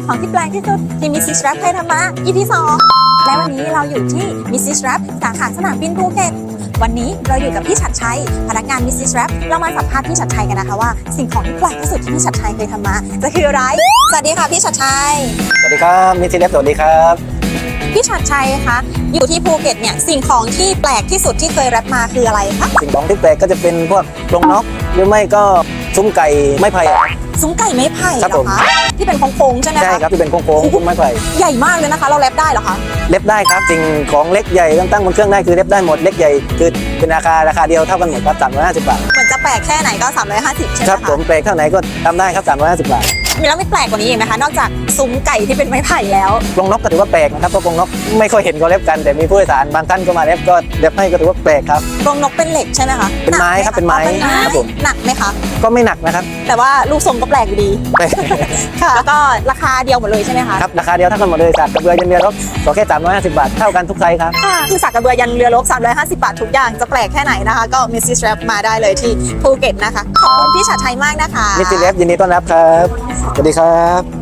งของที่แปลกที่สุดที่มิสซิสแรปเคยทำมา EP 2และวันนี้เราอยู่ที่มิสซิสแรปสาขาสนามบินภูเก็ตวันนี้เราอยู่กับพี่ชัดชัยพนักงานมิสซิสแรปเรามาสัมภาษณ์พี่ชัดชัยกันนะคะว่า สิ่งของที่แปลกที่สุดที่พี่ชัดชัยเคยทำมาจะคืออะไร สวัสดีค่ะพี่ชัดชัย สวัสดีครับมิสซิเลฟสวัสดีครับ พี่ชัดชัยคะอยู่ที่ภูเก็ตเนี่ยสิ่งของที่แปลกที่สุดที่เคยแรปมาคืออะไรคะสิ่งของที่แปลกก็จะเป็นพวกกรงนกหรือไม่ก็ซุ้มไก่ไม้ไผ่อะ ซุ้มไก่ไม้ไผ่เหครัรบผอม คะที่เป็นโค้งๆใช่ไหมใช่คะครับที่เป็นโค้งๆซุ้มไม้ไผ่ใหญ่มากเลยนะคะ เราแรปได้เหรอคะเล็บได้ครับสิ่งของเล็กใหญ่ตั้งๆบนเครื่องได้คือเล็บได้หมดเล็กใหญ่คือเป็นราคาราคาเดียวเท่ากันหมดครับสามร้อยห้าสิบบาทเหมือนจะแปลกแค่ไหนก็350ใช่ไหมครับคะผมแปลกเท่าไหนก็ทำได้ครับสามร้อยห้าสิบบาท มีแล้วไม่แปลกกว่านี้อีกไหมคะ นอกจากซุ้มไก่ที่เป็นไม้ไผ่แล้ว กรงนกก็ถือว่าแปลกนะครับเพราะกรงนกไม่ค่อยเห็นเขาเล็บกันแต่มีผู้โดยสารบางท่านก็มาเล็บก็เล็บให้ก็ถือว่าแปลกครับ กรงนกเป็นเหล็กใช่ไหมคะเป็นไม้ครับเป็นไม้หกหครับผมหนักไหมคะ ก็ไม่หนักนะครับ แต่ว่ารูปทรงก็แปลกอยู่ดีแปลกค่ะแล้วก็ราคาเดียวหมดเลยใช่ไหมคะครับราคาเดียวเท่ากันหมดเลยจากกระเบือยันเรือรบก็แค่สามร้อยห้าสิบบาทเท่ากันทุกไซส์ครับค่ะคือสักกระเบือยันเรือรบ350 บาททุกอย่างจะแปลกแค่ไหนนะคะก็มิสซิสแรปมาได้เลยที่ภูเก็ตนะคะขอบคุณพี่ชัดชัยมากนะคะมิสซิเลฟยินดีต้อนรับครับสวัสดีครับ